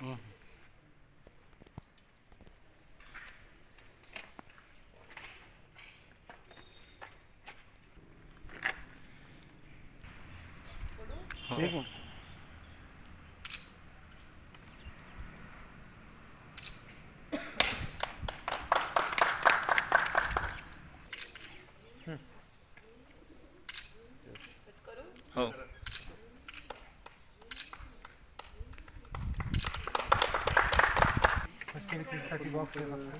हं. एक मिनिट. हो फर्स्ट एड किटसाठी बॉक्स करून.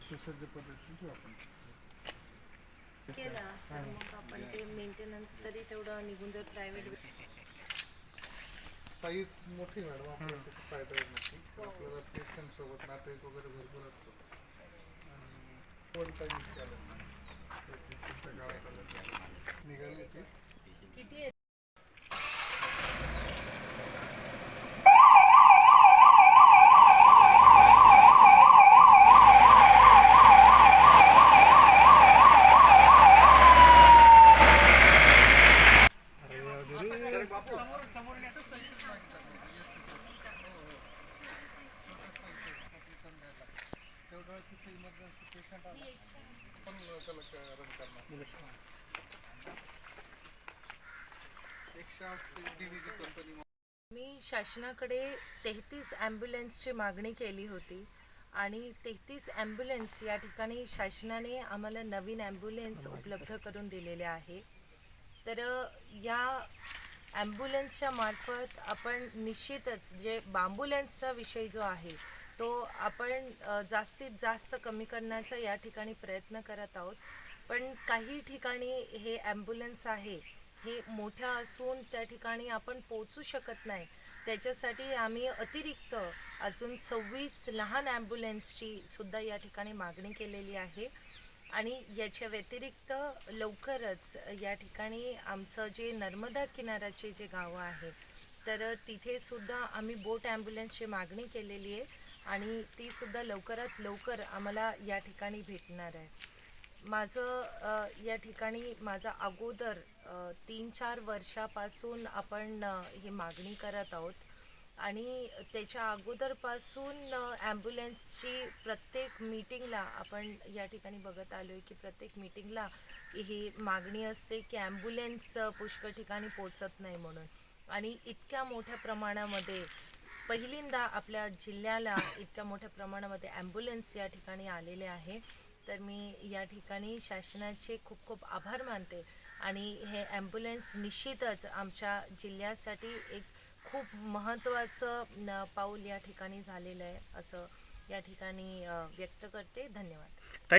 सुसज्ज पद्धतीने आपण केला. तर मग आपण ते मेंटेनन्स तरी तेवढं निघून जर प्रायव्हेट साईज मोठी मॅडम आपल्याला त्याचा फायदा आहे नक्की आपल्याला पेशंट सोबत नातेवाईक वगैरे भरपूर असतात. आणि गावात आलं तर. निघाली. ती किती इमर्जन्सी पेशंट आला पण त्याला रन करणार मी शासनाकडे तेहतीस ॲम्ब्युलन्सची मागणी केली होती आणि तेहतीस ॲम्ब्युलन्स या ठिकाणी शासनाने आम्हाला नवीन ॲम्ब्युलन्स उपलब्ध करून दिलेले आहे. तर या ॲम्ब्युलन्सच्या मार्फत आपण निश्चितच जे बांबुलन्सचा विषय जो आहे तो आपण जास्तीत जास्त कमी करण्याचा या ठिकाणी प्रयत्न करत आहोत. पण काही ठिकाणी हे ॲम्ब्युलन्स आहे हे मोठ्या असून त्या ठिकाणी आपण पोचू शकत नाही. त्याच्यासाठी आम्ही अतिरिक्त अजून सव्वीस लहान ॲम्ब्युलन्सची सुद्धा या ठिकाणी मागणी केलेली आहे. आणि याच्या व्यतिरिक्त लवकरच या ठिकाणी आमचं जे नर्मदा किनाऱ्याचे जे गावं आहे तर तिथेसुद्धा आम्ही बोट ॲम्ब्युलन्सची मागणी केलेली आहे आणि तीसुद्धा लवकरात लवकर आम्हाला या ठिकाणी भेटणार आहे. माझं या ठिकाणी माझा अगोदर तीन चार वर्षापासून आपण ही मागणी करत आहोत. आणि त्याच्या अगोदरपासून ॲम्ब्युलन्सची प्रत्येक मीटिंगला आपण या ठिकाणी बघत आलो आहे की प्रत्येक मीटिंगला ही मागणी असते की ॲम्ब्युलन्स पुष्कळ ठिकाणी पोचत नाही म्हणून. आणि इतक्या मोठ्या प्रमाणामध्ये पहिल्यांदा आपल्या जिल्ह्याला इतक्या मोठ्या प्रमाणामध्ये ॲम्ब्युलन्स या ठिकाणी आलेले आहे. तर मी या ठिकाणी शासनाचे खूप खूप आभार मानते. आणि हे ॲम्ब्युलन्स निश्चितच आमच्या जिल्ह्यासाठी एक खूप महत्त्वाचं न, पाऊल या ठिकाणी झालेलं आहे असं या ठिकाणी व्यक्त करते. धन्यवाद.